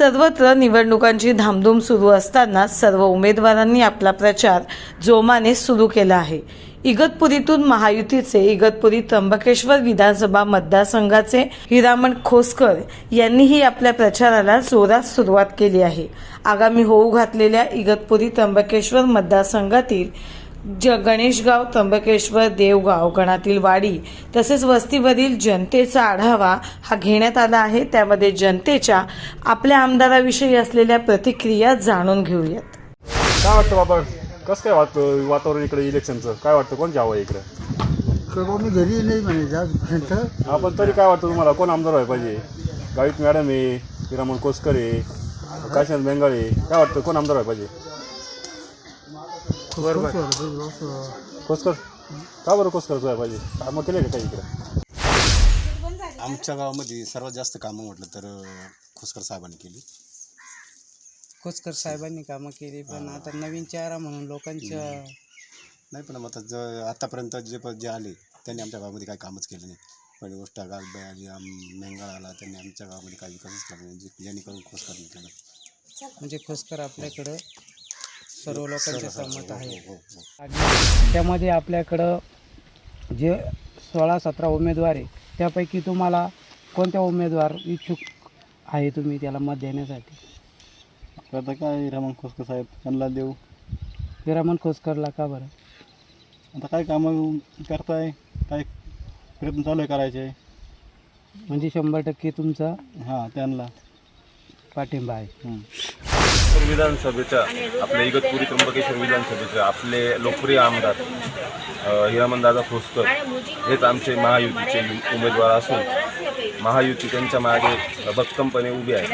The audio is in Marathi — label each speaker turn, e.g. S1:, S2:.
S1: सर्वत्र निवडणुकांची धामधूम सुरू असताना सर्व उमेदवारांनी आपला प्रचार जोमाने सुरू केला आहे. इगतपुरीतून महायुतीचे इगतपुरी त्र्यंबकेश्वर विधानसभा मतदारसंघाचे हिरामण खोसकर यांनीही आपल्या प्रचाराला जोरात सुरुवात केली आहे. आगामी होऊ घातलेल्या इगतपुरी त्र्यंबकेश्वर मतदारसंघातील ज गणेशगाव त्र्यंबकेश्वर देवगाव गणातील वाडी तसेच वस्तीवरील जनतेचा आढावा हा घेण्यात आला आहे. त्यामध्ये जनतेच्या आपल्या आमदाराविषयी असलेल्या प्रतिक्रिया जाणून घेऊयात.
S2: काय वाटतं बाबा? कसं काय वाटतं वातावरण इकडे इलेक्शनचं? काय वाटतं? कोण जावं इकडे?
S3: कवा मी घरी नाही म्हणे आजपर्यंत
S2: आपण तरी काय वाटतं तुम्हाला? कोण आमदार व्हायला पाहिजे? गावित मॅडम आहे हिरामण कोसकर आहे काशीनाथ बेंगाळे काय वाटतं? कोण आमदार व्हायला पाहिजे? कोसकर का बरं कोसकर व्हायला पाहिजे कामं केले का काही इकडे?
S4: आमच्या गावामध्ये सर्वात जास्त कामं म्हटलं तर खोसकर साहेबांनी केली.
S5: खोचकर साहेबांनी कामं केली पण आता नवीन चेहरा म्हणून लोकांच्या
S4: नाही पण आता ज आतापर्यंत जे प जे आले त्यांनी आमच्या गावामध्ये काही कामच केलं नाही. पहिली गोष्ट गालबाई आली आम मेंगाळ आला त्यांनी आमच्या गावामध्ये काही विकासच केला नाही जे- जेणेकरून खोसकरने केलं.
S5: म्हणजे खोचकर आपल्याकडं सर्व लोकांचे सहमत आहे.
S4: हो हो.
S5: आणि त्यामध्ये आपल्याकडं जे सोळा सतरा उमेदवार आहे त्यापैकी तुम्हाला कोणत्या उमेदवार इच्छुक आहे तुम्ही त्याला मत देण्यासाठी?
S2: आता काय हिरामण खोसकर साहेब त्यांना देऊ.
S5: विरामन खोचकरला का बरं?
S2: आता काय कामं करताय? काय प्रयत्न चालू आहे करायचे?
S5: म्हणजे शंभर टक्के तुमचा
S2: हां त्यांना.
S5: पाठिंबा आहे.
S6: तर विधानसभेच्या आपल्या इगतपुरी त्र्यंबकेश्वर विधानसभेचे आपले लोकप्रिय आमदार हिरामनदादा खोसकर हेच आमचे महायुतीचे उमेदवार असून महायुती त्यांच्या मागे भक्कमपणे उभी आहे.